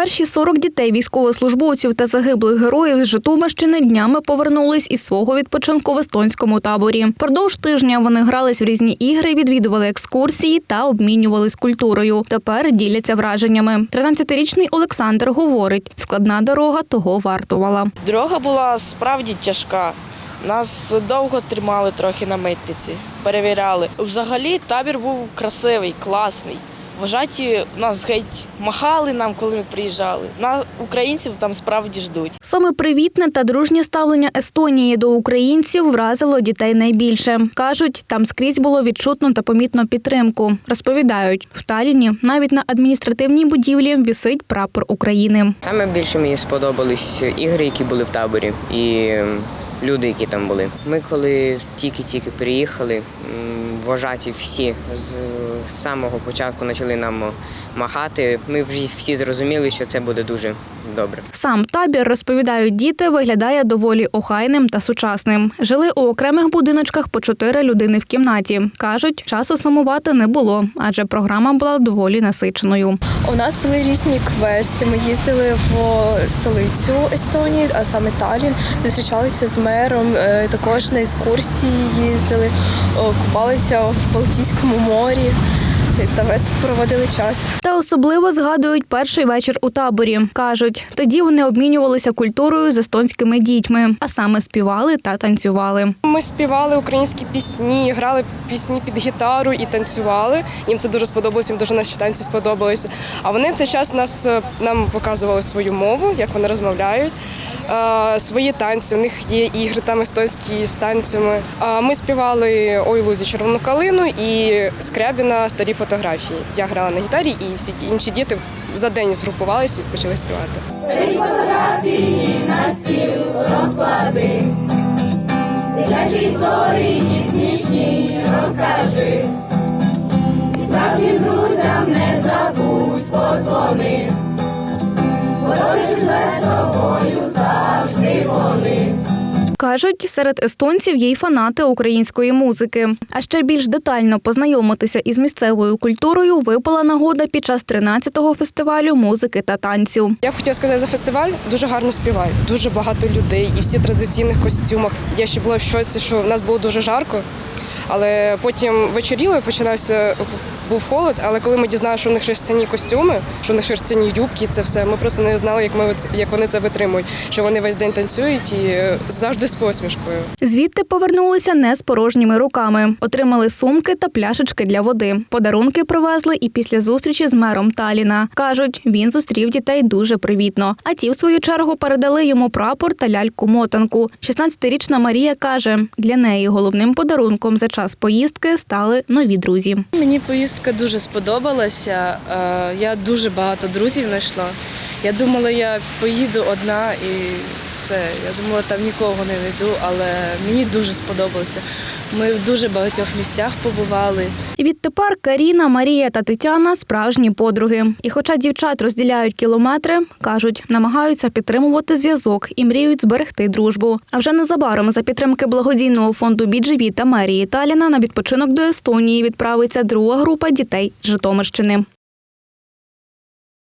Перші 40 дітей військовослужбовців та загиблих героїв з Житомирщини днями повернулись із свого відпочинку в естонському таборі. Продовж тижня вони грались в різні ігри, відвідували екскурсії та обмінювались культурою. Тепер діляться враженнями. 13-річний Олександр говорить, складна дорога того вартувала. Дорога була справді тяжка. Нас довго тримали трохи на митниці, перевіряли. Взагалі табір був красивий, класний. Вважаті нас геть махали нам, коли ми приїжджали. На українців там справді ждуть. Саме привітне та дружнє ставлення Естонії до українців вразило дітей найбільше. кажуть, там скрізь було відчутно та помітно підтримку. Розповідають, в Таліні навіть на адміністративній будівлі вісить прапор України. Саме більше мені сподобались ігри, які були в таборі, і люди, які там були. Ми коли тільки-тільки приїхали, вважаті всі з, самого початку почали нам махати. Ми вже всі зрозуміли, що це буде дуже добре. Сам табір розповідають діти, виглядає доволі охайним та сучасним. Жили у окремих будиночках по чотири людини в кімнаті. кажуть, часу сумувати не було, адже програма була доволі насиченою. У нас були різні квести. Ми їздили в столицю Естонії, а саме Талін. Зустрічалися з мером. е, Також на екскурсії їздили, купалися в Балтійському морі та весело проводили час. Та особливо згадують перший вечір у таборі. кажуть, тоді вони обмінювалися культурою з естонськими дітьми, а саме співали та танцювали. Ми співали українські пісні, грали пісні під гітару і танцювали. Їм це дуже сподобалося, їм дуже наші танці сподобалися. А вони в цей час нас е, нам показували свою мову, як вони розмовляють, е, свої танці. У них є ігри там естонські з танцями. А Ми співали Ой лузі червону калину і Скрябіна старі фотографії. Я грала на гітарі, і всі інші діти за день згрупувалися і почали співати. Фотографії на стіл розпади, Дитячі історії смішні розкажи. І справді друзям не забудь Кажуть, серед естонців є й фанати української музики. А ще більш детально познайомитися із місцевою культурою випала нагода під час 13-го фестивалю музики та танцю. Я хотіла сказати за фестиваль. Дуже гарно співають, дуже багато людей, і всі традиційних костюмах. Я ще була в щось, що в нас було дуже жарко, але потім вечоріло починався. Був холод, але коли ми дізналися, що в них шерстяні костюми, що в них шерстяні юбки, це все. Ми просто не знали, як ми як вони це витримують. Що вони весь день танцюють і е, завжди з посмішкою. Звідти повернулися не з порожніми руками. Отримали сумки та пляшечки для води. Подарунки привезли і після зустрічі з мером Таліна. кажуть, він зустрів дітей дуже привітно. А ті, в свою чергу, передали йому прапор та ляльку-мотанку. 16-річна Марія каже, для неї головним подарунком за час поїздки стали нові друзі. Мені поїздка дуже сподобалася. Е, Я дуже багато друзів знайшла. Я думала, я поїду одна і все. Я думала, там нікого не знайду, але мені дуже сподобалося. Ми в дуже багатьох місцях побували. Відтепер Каріна, Марія та Тетяна справжні подруги. І хоча дівчат розділяють кілометри, кажуть, намагаються підтримувати зв'язок і мріють зберегти дружбу. А вже незабаром за підтримки благодійного фонду «Біджеві» та мерії Таліна на відпочинок до Естонії відправиться друга група дітей з Житомирщини.